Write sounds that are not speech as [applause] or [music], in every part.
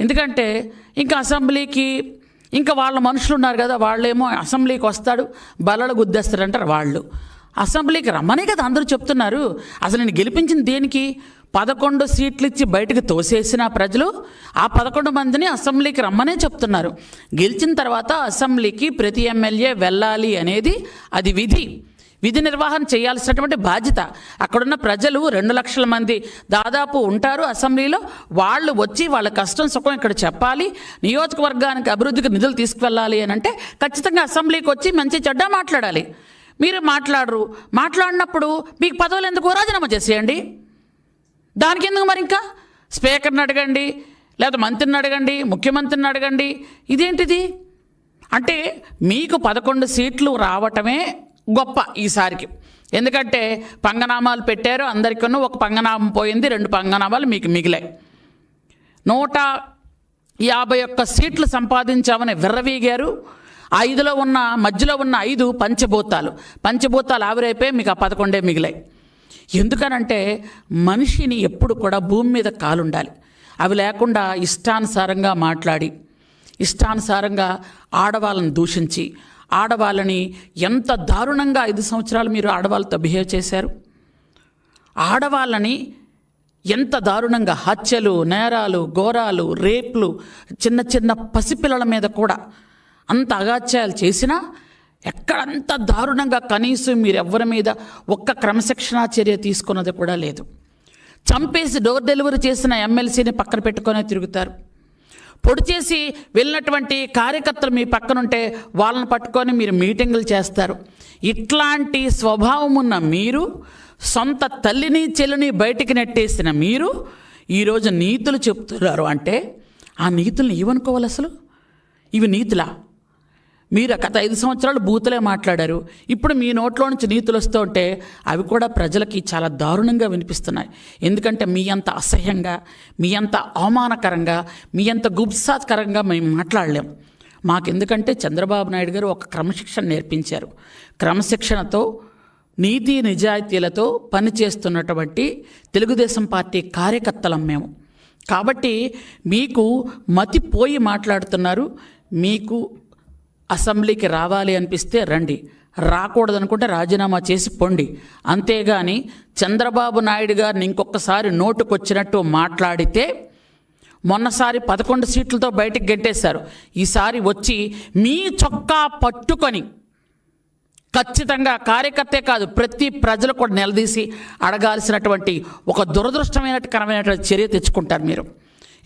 ఎందుకంటే ఇంకా అసెంబ్లీకి ఇంకా వాళ్ళ మనుషులు ఉన్నారు కదా వాళ్ళేమో అసెంబ్లీకి వస్తాడు బలలు గుద్దేస్తారంటారు వాళ్ళు. అసెంబ్లీకి రమ్మనే కదా అందరూ చెప్తున్నారు. అసలు నేను గెలిపించిన దేనికి? పదకొండు సీట్లు ఇచ్చి బయటకు తోసేసిన ప్రజలు ఆ పదకొండు మందిని అసెంబ్లీకి రమ్మనే చెప్తున్నారు. గెలిచిన తర్వాత అసెంబ్లీకి ప్రతి ఎమ్మెల్యే వెళ్ళాలి అనేది అది విధి. విధి నిర్వహణ చేయాల్సినటువంటి బాధ్యత. అక్కడున్న ప్రజలు రెండు లక్షల మంది దాదాపు ఉంటారు అసెంబ్లీలో. వాళ్ళు వచ్చి వాళ్ళ కష్టం సుఖం ఇక్కడ చెప్పాలి. నియోజకవర్గానికి అభివృద్ధికి నిధులు తీసుకువెళ్ళాలి అని అంటే ఖచ్చితంగా అసెంబ్లీకి వచ్చి మంచి చెడ్డ మాట్లాడాలి. మీరు మాట్లాడరు. మాట్లాడినప్పుడు మీకు పదవులు ఎందుకు రాజీనామా చేసేయండి? దానికి ఎందుకు మరి ఇంకా? స్పీకర్ని అడగండి లేదా మంత్రిని అడగండి ముఖ్యమంత్రిని అడగండి. ఇదేంటిది? అంటే మీకు పదకొండు సీట్లు రావటమే గొప్ప ఈసారికి. ఎందుకంటే పంగనామాలు పెట్టారు అందరికన్నా ఒక పంగనామం పోయింది రెండు పంగనామాలు మీకు మిగిలాయి. నూట యాభై ఒక్క సీట్లు సంపాదించామని విర్రవీగారు ఐదులో ఉన్న మధ్యలో ఉన్న ఐదు పంచభూతాలు. పంచభూతాలు ఆవిరైపోయి మీకు ఆ పదకొండే మిగిలాయి. ఎందుకనంటే మనిషిని ఎప్పుడు కూడా భూమి మీద కాలుండాలి. అవి లేకుండా ఇష్టానుసారంగా మాట్లాడి ఇష్టానుసారంగా ఆడవాళ్ళని దూషించి ఆడవాళ్ళని ఎంత దారుణంగా ఐదు సంవత్సరాలు మీరు ఆడవాళ్ళతో బిహేవ్ చేశారు? ఆడవాళ్ళని ఎంత దారుణంగా హత్యలు నేరాలు ఘోరాలు రేపులు చిన్న చిన్న పసిపిల్లల మీద కూడా అంత అగాత్యాలు చేసినా ఎక్కడంత దారుణంగా కనీసం మీరు ఎవరి మీద ఒక్క క్రమశిక్షణా చర్య తీసుకున్నది కూడా లేదు. చంపేసి డోర్ డెలివరీ చేసిన ఎమ్మెల్సీని పక్కన పెట్టుకొని తిరుగుతారు. పొడి చేసి వెళ్ళినటువంటి కార్యకర్తలు మీ పక్కనుంటే వాళ్ళని పట్టుకొని మీరు మీటింగులు చేస్తారు. ఇట్లాంటి స్వభావం ఉన్న మీరు సొంత తల్లిని చెల్లిని బయటికి నెట్టేసిన మీరు ఈరోజు నీతులు చెప్తున్నారు. అంటే ఆ నీతుల్ని ఏమనుకోవాలి అసలు? ఇవి నీతులా? మీరు గత ఐదు సంవత్సరాలు బూతులే మాట్లాడారు. ఇప్పుడు మీ నోట్లో నుంచి నీతులు వస్తూ ఉంటే అవి కూడా ప్రజలకి చాలా దారుణంగా వినిపిస్తున్నాయి. ఎందుకంటే మీ అంత అసహ్యంగా మీ అంత అవమానకరంగా మీ అంత గుప్సాకరంగా మేము మాట్లాడలేం. మాకెందుకంటే చంద్రబాబు నాయుడు గారు ఒక క్రమశిక్షణ నేర్పించారు. క్రమశిక్షణతో నీతి నిజాయితీలతో పనిచేస్తున్నటువంటి తెలుగుదేశం పార్టీ కార్యకర్తలం మేము. కాబట్టి మీకు మతిపోయి మాట్లాడుతున్నారు మీకు అసెంబ్లీకి రావాలి అనిపిస్తే రండి. రాకూడదనుకుంటే రాజీనామా చేసి పొండి. అంతేగాని చంద్రబాబు నాయుడు గారిని ఇంకొకసారి నోటుకొచ్చినట్టు మాట్లాడితే మొన్నసారి పదకొండు సీట్లతో బయటకు గెంటేశారు. ఈసారి వచ్చి మీ చొక్కా పట్టుకొని ఖచ్చితంగా కార్యకర్తే కాదు ప్రతి ప్రజలు కూడా నిలదీసి అడగాల్సినటువంటి ఒక దురదృష్టమైనకరమైనటువంటి చర్య తెచ్చుకుంటారు మీరు.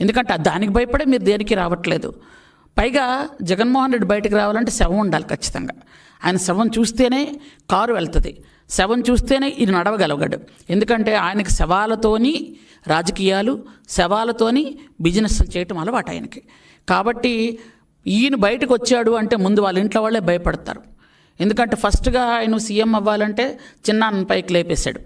ఎందుకంటే దానికి భయపడే మీరు దేనికి రావట్లేదు. పైగా జగన్మోహన్ రెడ్డి బయటకు రావాలంటే శవం ఉండాలి ఖచ్చితంగా. ఆయన శవం చూస్తేనే కారు వెళ్తుంది. శవం చూస్తేనే ఈయన నడవగలగడు. ఎందుకంటే ఆయనకి శవాలతోని రాజకీయాలు శవాలతోని బిజినెస్ చేయటం అలవాటు ఆయనకి. కాబట్టి ఈయన బయటకు వచ్చాడు అంటే ముందు వాళ్ళ ఇంట్లో వాళ్ళే భయపడతారు. ఎందుకంటే ఫస్ట్గా ఆయన సీఎం అవ్వాలంటే చిన్నాన్న పైకి లేపేశాడు.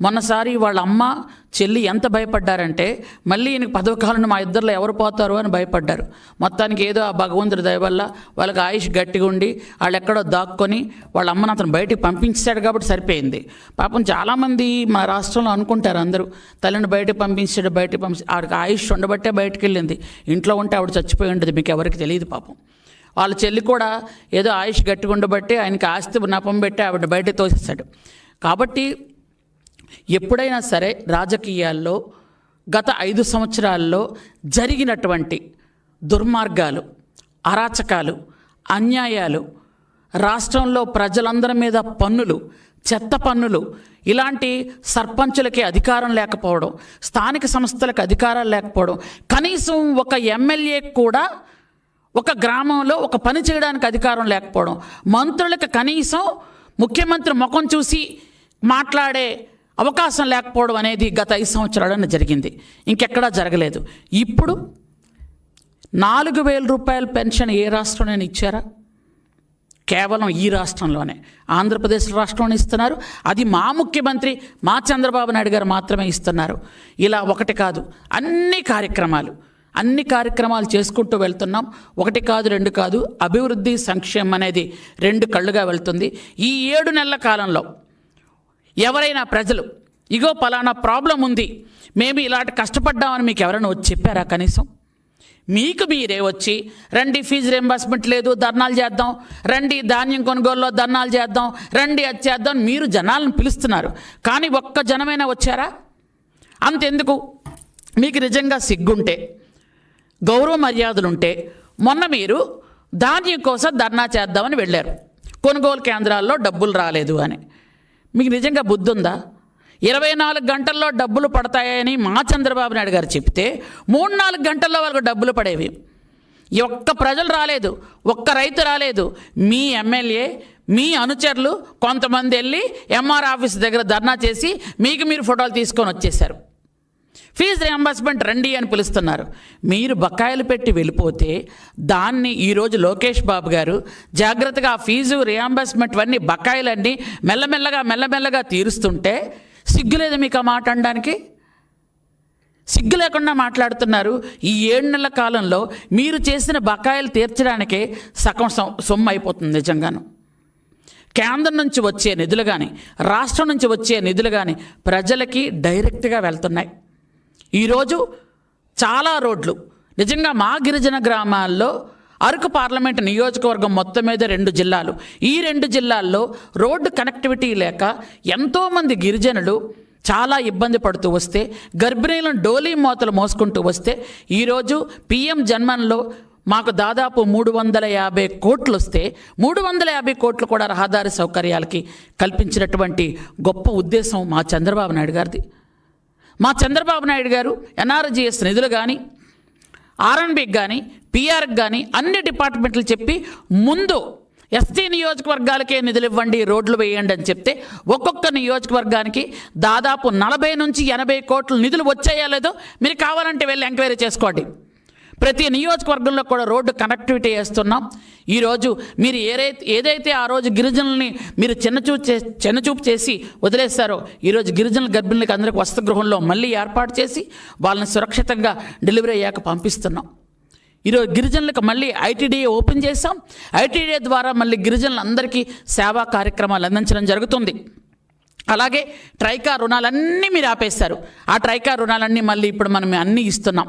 మొన్నసారి వాళ్ళ అమ్మ చెల్లి ఎంత భయపడ్డారంటే మళ్ళీ ఈయనకి పదవ కాలంలో మా ఇద్దరిలో ఎవరు పోతారు అని భయపడ్డారు. మొత్తానికి ఏదో ఆ భగవంతుడి దయ వల్ల వాళ్ళకి ఆయుష్ గట్టిగా ఉండి వాళ్ళు ఎక్కడో దాక్కొని వాళ్ళ అమ్మను అతను బయటికి పంపించాడు కాబట్టి సరిపోయింది. పాపం చాలామంది మా రాష్ట్రంలో అనుకుంటారు అందరూ తల్లిని బయటకు పంపించాడు బయటకు పంపి ఆవిడకి ఆయుష్ ఉండబట్టే బయటకు వెళ్ళింది ఇంట్లో ఉంటే ఆవిడ చచ్చిపోయి ఉండదు మీకు ఎవరికి తెలియదు పాపం. వాళ్ళ చెల్లి కూడా ఏదో ఆయుష్ గట్టిగా ఉండబట్టి ఆయనకి ఆస్తి నపం పెట్టి ఆవిడ బయట తోసేశాడు. కాబట్టి ఎప్పుడైనా సరే రాజకీయాల్లో గత ఐదు సంవత్సరాల్లో జరిగినటువంటి దుర్మార్గాలు అరాచకాలు అన్యాయాలు రాష్ట్రంలో ప్రజలందరి మీద పన్నులు చెత్త పన్నులు ఇలాంటి సర్పంచులకి అధికారం లేకపోవడం స్థానిక సంస్థలకు అధికారాలు లేకపోవడం కనీసం ఒక ఎమ్మెల్యే కూడా ఒక గ్రామంలో ఒక పని చేయడానికి అధికారం లేకపోవడం మంత్రులకు కనీసం ముఖ్యమంత్రి ముఖం చూసి మాట్లాడే అవకాశం లేకపోవడం అనేది గత ఐదు సంవత్సరాలను జరిగింది. ఇంకెక్కడా జరగలేదు. ఇప్పుడు నాలుగు వేల రూపాయల పెన్షన్ ఏ రాష్ట్రంలోనే ఇచ్చారా? కేవలం ఈ రాష్ట్రంలోనే. ఆంధ్రప్రదేశ్ రాష్ట్రంలో ఇస్తున్నారు. అది మా ముఖ్యమంత్రి మా చంద్రబాబు నాయుడు గారు మాత్రమే ఇస్తున్నారు. ఇలా ఒకటి కాదు అన్ని కార్యక్రమాలు అన్ని కార్యక్రమాలు చేసుకుంటూ వెళ్తున్నాం. ఒకటి కాదు రెండు కాదు అభివృద్ధి సంక్షేమం అనేది రెండు కళ్ళుగా వెళ్తుంది. ఈ ఏడు నెలల కాలంలో ఎవరైనా ప్రజలు ఇగో పలానా ప్రాబ్లం ఉంది మేము ఇలాంటి కష్టపడ్డామని మీకు ఎవరైనా వచ్చి చెప్పారా కనీసం? మీకు మీరే వచ్చి రండి ఫీజు రెంబర్స్మెంట్ లేదు ధర్నాలు చేద్దాం రండి ధాన్యం కొనుగోలులో ధర్నాలు చేద్దాం రండి అది చేద్దాం అని మీరు జనాలను పిలుస్తున్నారు. కానీ ఒక్క జనమైనా వచ్చారా? అంతెందుకు? మీకు నిజంగా సిగ్గుంటే గౌరవ మర్యాదలుంటే మొన్న మీరు ధాన్యం కోసం ధర్నా చేద్దామని వెళ్ళారు. కొనుగోలు కేంద్రాల్లో డబ్బులు రాలేదు అని. మీకు నిజంగా బుద్ధి ఉందా ఇరవై నాలుగు గంటల్లో డబ్బులు పడతాయని మా చంద్రబాబు నాయుడు గారు చెప్తే మూడు నాలుగు గంటల్లో వాళ్ళకు డబ్బులు పడేవి. ఒక్క ప్రజలు రాలేదు ఒక్క రైతు రాలేదు. మీ ఎమ్మెల్యే మీ అనుచరులు కొంతమంది వెళ్ళి ఎంఆర్ ఆఫీస్ దగ్గర ధర్నా చేసి మీకు మీరు ఫోటోలు తీసుకొని వచ్చేసారు ఫీజు రియంబర్స్మెంట్ రండి అని పిలుస్తున్నారు. మీరు బకాయిలు పెట్టి వెళ్ళిపోతే దాన్ని ఈరోజు లోకేష్ బాబు గారు జాగ్రత్తగా ఆ ఫీజు రియంబర్స్మెంట్ అన్నీ బకాయిలన్నీ మెల్లమెల్లగా మెల్లమెల్లగా తీరుస్తుంటే సిగ్గు లేదు మీకు ఆ మాట అనడానికి? సిగ్గు లేకుండా మాట్లాడుతున్నారు. ఈ ఏడు నెలల కాలంలో మీరు చేసిన బకాయిలు తీర్చడానికే సగం సొమ్ము అయిపోతుంది నిజంగాను. కేంద్రం నుంచి వచ్చే నిధులు కానీ రాష్ట్రం నుంచి వచ్చే నిధులు కానీ ప్రజలకి డైరెక్ట్గా వెళ్తున్నాయి. ఈరోజు చాలా రోడ్లు. నిజంగా మా గిరిజన గ్రామాల్లో అరకు పార్లమెంట్ నియోజకవర్గం మొత్తం మీద రెండు జిల్లాలు. ఈ రెండు జిల్లాల్లో రోడ్డు కనెక్టివిటీ లేక ఎంతోమంది గిరిజనులు చాలా ఇబ్బంది పడుతూ వస్తే గర్భిణీలను డోలీ మోతలు మోసుకుంటూ వస్తే ఈరోజు పిఎం జన్మన్లో మాకు దాదాపు మూడు వందల యాభై కోట్లు వస్తే మూడు వందల యాభై కోట్లు కూడా రహదారి సౌకర్యాలకి కల్పించినటువంటి గొప్ప ఉద్దేశం మా చంద్రబాబు నాయుడు గారిది. మా చంద్రబాబు నాయుడు గారు ఎన్ఆర్జీఎస్ నిధులు కానీ ఆర్ఎన్బికి కానీ పిఆర్కి కానీ అన్ని డిపార్ట్మెంట్లు చెప్పి ముందు ఎస్టీ నియోజకవర్గాలకే నిధులు ఇవ్వండి రోడ్లు వేయండి అని చెప్తే ఒక్కొక్క నియోజకవర్గానికి దాదాపు నలభై నుంచి ఎనభై కోట్ల నిధులు వచ్చాయా లేదో మీరు కావాలంటే వెళ్ళి ఎంక్వైరీ చేసుకోండి. ప్రతి నియోజకవర్గంలో కూడా రోడ్డు కనెక్టివిటీ చేస్తున్నాం ఈరోజు మీరు ఏదైతే ఏదైతే ఆ రోజు గిరిజనుల్ని మీరు చిన్నచూపు చే చిన్నచూపు చేసి వదిలేస్తారో ఈరోజు గిరిజనుల గర్భిణులకి అందరికీ వసతిగృహంలో మళ్ళీ ఏర్పాటు చేసి వాళ్ళని సురక్షితంగా డెలివరీ అయ్యాక పంపిస్తున్నాం. ఈరోజు గిరిజనులకు మళ్ళీ ఐటీడీఏ ఓపెన్ చేసాం ఐటీడీఏ ద్వారా మళ్ళీ గిరిజనులందరికీ సేవా కార్యక్రమాలు అందించడం జరుగుతుంది. అలాగే ట్రైకా రుణాలన్నీ మీరు ఆపేస్తారు ఆ ట్రైకా రుణాలన్నీ మళ్ళీ ఇప్పుడు మనం అన్నీ ఇస్తున్నాం.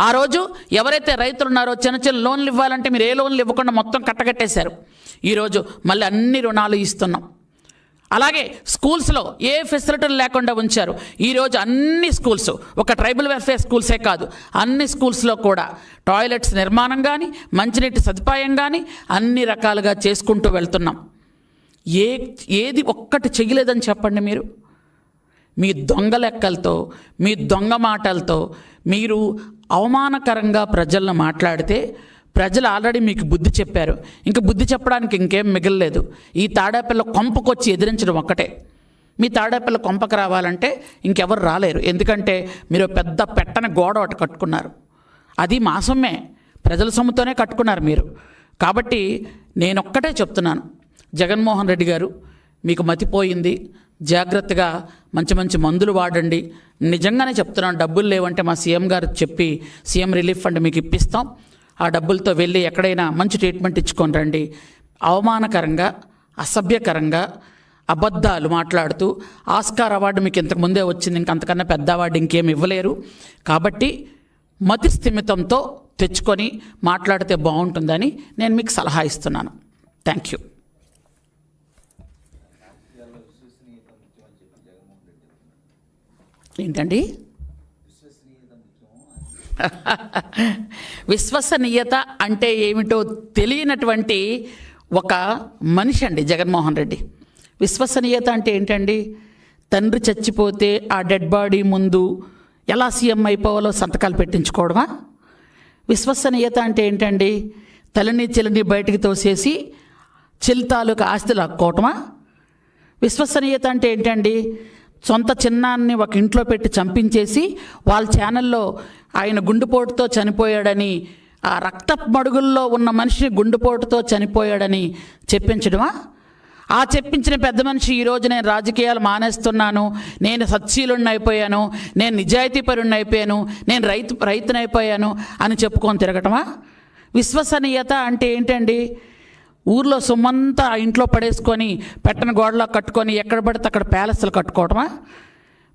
ఆ రోజు ఎవరైతే రైతులు ఉన్నారో చిన్న చిన్న లోన్లు ఇవ్వాలంటే మీరు ఏ లోన్లు ఇవ్వకుండా మొత్తం కట్టగట్టేశారు. ఈరోజు మళ్ళీ అన్ని రుణాలు ఇస్తున్నాం. అలాగే స్కూల్స్లో ఏ ఫెసిలిటీలు లేకుండా ఉంచారు. ఈరోజు అన్ని స్కూల్స్ ఒక ట్రైబల్ వెల్ఫేర్ స్కూల్సే కాదు అన్ని స్కూల్స్లో కూడా టాయిలెట్స్ నిర్మాణం కానీ మంచినీటి సదుపాయం కానీ అన్ని రకాలుగా చేసుకుంటూ వెళ్తున్నాం. ఏ ఏది ఒక్కటి చెయ్యలేదని చెప్పండి మీరు? మీ దొంగ లెక్కలతో మీ దొంగ మాటలతో మీరు అవమానకరంగా ప్రజలను మాట్లాడితే ప్రజలు ఆల్రెడీ మీకు బుద్ధి చెప్పారు. ఇంకా బుద్ధి చెప్పడానికి ఇంకేం మిగలలేదు. ఈ తాడాపిల్ల కొంపకొచ్చి ఎదిరించడం ఒక్కటే. మీ తాడాపిల్ల కొంపకు రావాలంటే ఇంకెవరు రాలేరు. ఎందుకంటే మీరు పెద్ద పెట్టని గోడ ఒకటి కట్టుకున్నారు. అది మా సొమ్మే. ప్రజల సొమ్ముతోనే కట్టుకున్నారు మీరు. కాబట్టి నేనొక్కటే చెప్తున్నాను. జగన్మోహన్ రెడ్డి గారు మీకు మతిపోయింది. జాగ్రత్తగా మంచి మంచి మందులు వాడండి. నిజంగానే చెప్తున్నాను డబ్బులు లేవంటే మా సీఎం గారు చెప్పి సీఎం రిలీఫ్ ఫండ్ మీకు ఇప్పిస్తాం. ఆ డబ్బులతో వెళ్ళి ఎక్కడైనా మంచి ట్రీట్మెంట్ ఇచ్చుకొని రండి. అవమానకరంగా అసభ్యకరంగా అబద్ధాలు మాట్లాడుతూ ఆస్కార్ అవార్డు మీకు ఇంతకు ముందే వచ్చింది ఇంక అంతకన్నా పెద్ద అవార్డు ఇంకేం ఇవ్వలేరు. కాబట్టి మతి స్థిమితంతో తెచ్చుకొని మాట్లాడితే బాగుంటుందని నేను మీకు సలహా ఇస్తున్నాను. Thank you. ఏంటండి? [laughs] విశ్వసనీయత అంటే ఏమిటో తెలియనటువంటి ఒక మనిషి అండి జగన్మోహన్ రెడ్డి. విశ్వసనీయత అంటే ఏంటండి? తండ్రి చచ్చిపోతే ఆ డెడ్ బాడీ ముందు ఎలా సీఎం అయిపోవాలో సంతకాలు పెట్టించుకోవడమా? విశ్వసనీయత అంటే ఏంటండి? తలని చెల్లిని బయటికి తోసేసి చెల్లి తాలూకా ఆస్తులు హక్కోవటమా విశ్వసనీయత అంటే ఏంటండి? సొంత చిన్నాన్ని ఒక ఇంట్లో పెట్టి చంపించేసి వాళ్ళ ఛానల్లో ఆయన గుండెపోటుతో చనిపోయాడని ఆ రక్త మడుగుల్లో ఉన్న మనిషిని గుండెపోటుతో చనిపోయాడని చెప్పించడమా? ఆ చెప్పించిన పెద్ద మనిషి ఈరోజు నేను రాజకీయాలు మానేస్తున్నాను నేను సత్శీలుణ్ణి అయిపోయాను నేను నిజాయితీపరుణ్ణి అయిపోయాను నేను రైతు రైతునైపోయాను అని చెప్పుకొని తిరగటమా? విశ్వసనీయత అంటే ఏంటండి? ఊర్లో సొమ్మంతా ఆ ఇంట్లో పడేసుకొని పెట్టని గోడలో కట్టుకొని ఎక్కడ పడితే అక్కడ ప్యాలెస్లు కట్టుకోవడమా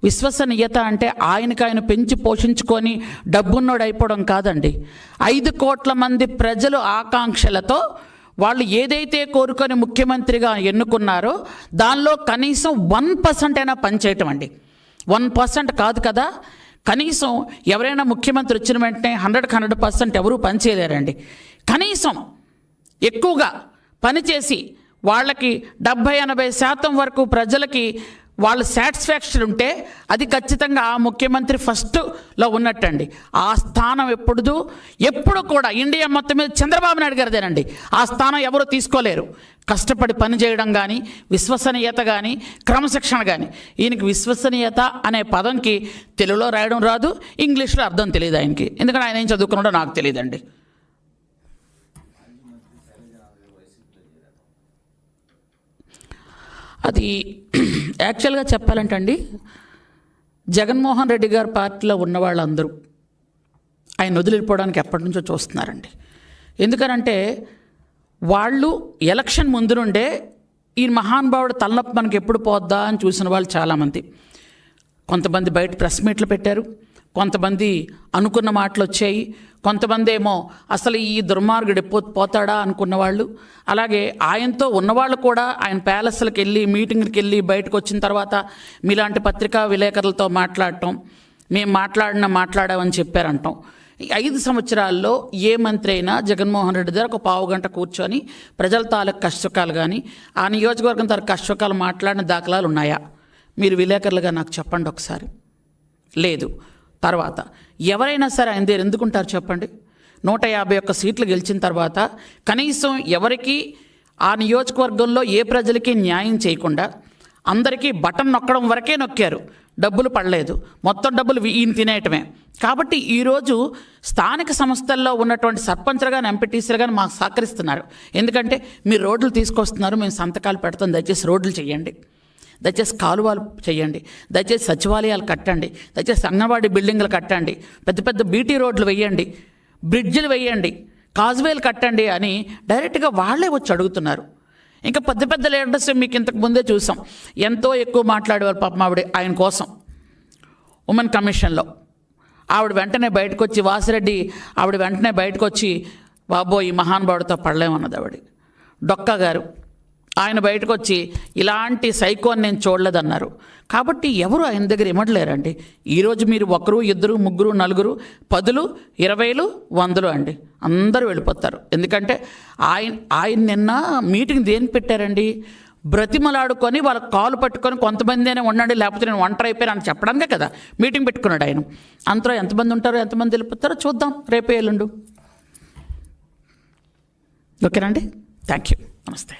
విశ్వసనీయత అంటే ఆయనకు ఆయన పెంచి పోషించుకొని డబ్బున్నోడు అయిపోవడం కాదండి. ఐదు కోట్ల మంది ప్రజలు ఆకాంక్షలతో వాళ్ళు ఏదైతే కోరుకొని ముఖ్యమంత్రిగా ఎన్నుకున్నారో దానిలో కనీసం వన్ పర్సెంట్ అయినా పనిచేయటం అండి. వన్ పర్సెంట్ కాదు కదా. కనీసం ఎవరైనా ముఖ్యమంత్రి వచ్చిన వెంటనే హండ్రెడ్కి హండ్రెడ్ పర్సెంట్ ఎవరూ పనిచేయలేరండి. కనీసం ఎక్కువగా పనిచేసి వాళ్ళకి డెబ్భై ఎనభై శాతం వరకు ప్రజలకి వాళ్ళ సాటిస్ఫాక్షన్ ఉంటే అది ఖచ్చితంగా ఆ ముఖ్యమంత్రి ఫస్ట్లో ఉన్నట్టండి. ఆ స్థానం ఎప్పుడుదు ఎప్పుడు కూడా ఇండియా మొత్తం మీద చంద్రబాబు నాయుడు గారిదేనండి. ఆ స్థానం ఎవరు తీసుకోలేరు. కష్టపడి పని చేయడం కానీ విశ్వసనీయత కానీ క్రమశిక్షణ కానీ ఈయనకి విశ్వసనీయత అనే పదంకి తెలుగులో రాయడం రాదు ఇంగ్లీష్లో అర్థం తెలియదు ఆయనకి. ఎందుకంటే ఆయన ఏం చదువుకున్నాడో నాకు తెలియదండి. అది యాక్చువల్గా చెప్పాలంటే అండి జగన్మోహన్ రెడ్డి గారి పార్టీలో ఉన్న వాళ్ళందరూ ఆయన వదిలిపోవడానికి ఎప్పటి నుంచో చూస్తున్నారండి. ఎందుకనంటే వాళ్ళు ఎలక్షన్ ముందు నుండే ఈ మహానుభావుడు తలనొప్పి మనకి ఎప్పుడు పోద్దా అని చూసిన వాళ్ళు చాలామంది. కొంతమంది బయట ప్రెస్ మీట్లు పెట్టారు. కొంతమంది అనుకున్న మాటలు వచ్చాయి. కొంతమంది ఏమో అసలు ఈ దుర్మార్గుడు ఎప్పో పోతాడా అనుకున్న వాళ్ళు. అలాగే ఆయనతో ఉన్నవాళ్ళు కూడా ఆయన ప్యాలెస్లకు వెళ్ళి మీటింగ్కి వెళ్ళి బయటకు వచ్చిన తర్వాత మీలాంటి పత్రికా విలేకరులతో మాట్లాడటం మేము మాట్లాడిన మాట్లాడామని చెప్పారంటాం. ఐదు సంవత్సరాల్లో ఏ మంత్రి అయినా జగన్మోహన్ రెడ్డి దగ్గర ఒక పావు గంట కూర్చొని ప్రజల తాలూకు కష్టకాలు కానీ ఆ నియోజకవర్గం తాలూకు కష్టకాలు మాట్లాడిన దాఖలాలు ఉన్నాయా? మీరు విలేకరులుగా నాకు చెప్పండి ఒకసారి. లేదు. తర్వాత ఎవరైనా సరే ఆయన దగ్గర ఎందుకుంటారు చెప్పండి? నూట యాభై ఒక్క సీట్లు గెలిచిన తర్వాత కనీసం ఎవరికి ఆ నియోజకవర్గంలో ఏ ప్రజలకి న్యాయం చేయకుండా అందరికీ బటన్ నొక్కడం వరకే నొక్కారు. డబ్బులు పడలేదు. మొత్తం డబ్బులు ఈయన తినేయటమే. కాబట్టి ఈరోజు స్థానిక సంస్థల్లో ఉన్నటువంటి సర్పంచ్లు కానీ ఎంపీటీసీలు కానీ మాకు సహకరిస్తున్నారు. ఎందుకంటే మీరు రోడ్లు తీసుకొస్తున్నారు మేము సంతకాలు పెడతాం దయచేసి రోడ్లు చేయండి. దయచేసి కాలువలు చేయండి. దయచేసి సచివాలయాలు కట్టండి. దయచేసి అంగన్వాడీ బిల్డింగ్లు కట్టండి. పెద్ద పెద్ద బీటీ రోడ్లు వేయండి. బ్రిడ్జిలు వేయండి. కాజ్వేలు కట్టండి అని డైరెక్ట్గా వాళ్ళే వచ్చి అడుగుతున్నారు. ఇంకా పెద్ద పెద్ద లీడర్స్ మీకు ఇంతకు ముందే చూసాం. ఎంతో ఎక్కువ మాట్లాడేవారు పాపం ఆవిడ ఆయన కోసం. ఉమెన్ కమిషన్లో. ఆవిడ వెంటనే బయటకు వచ్చి వాసిరెడ్డి ఆవిడ వెంటనే బయటకు వచ్చి బాబో ఈ మహానుభావుడితో పడలేమన్నది ఆవిడ. డొక్కా గారు ఆయన బయటకు వచ్చి ఇలాంటి సైకోని నేను చూడలేదన్నారు. కాబట్టి ఎవరు ఆయన దగ్గర ఇమ్మడలేరండి ఈరోజు మీరు ఒకరు ఇద్దరు ముగ్గురు నలుగురు పదులు ఇరవైలు వందలు అండి. అందరూ వెళ్ళిపోతారు. ఎందుకంటే ఆయన ఆయన నిన్న మీటింగ్ దేని పెట్టారండి? బ్రతిమలాడుకొని వాళ్ళ కాలు పట్టుకొని కొంతమందినే ఉండండి లేకపోతే నేను ఒంటరి అయిపోయాను అని చెప్పడానికే కదా మీటింగ్ పెట్టుకున్నాడు ఆయన. అంతలో ఎంతమంది ఉంటారో ఎంతమంది వెళ్ళిపోతారో చూద్దాం. రేపే ఎల్లుండు. ఓకేనండి? థ్యాంక్ యూ నమస్తే.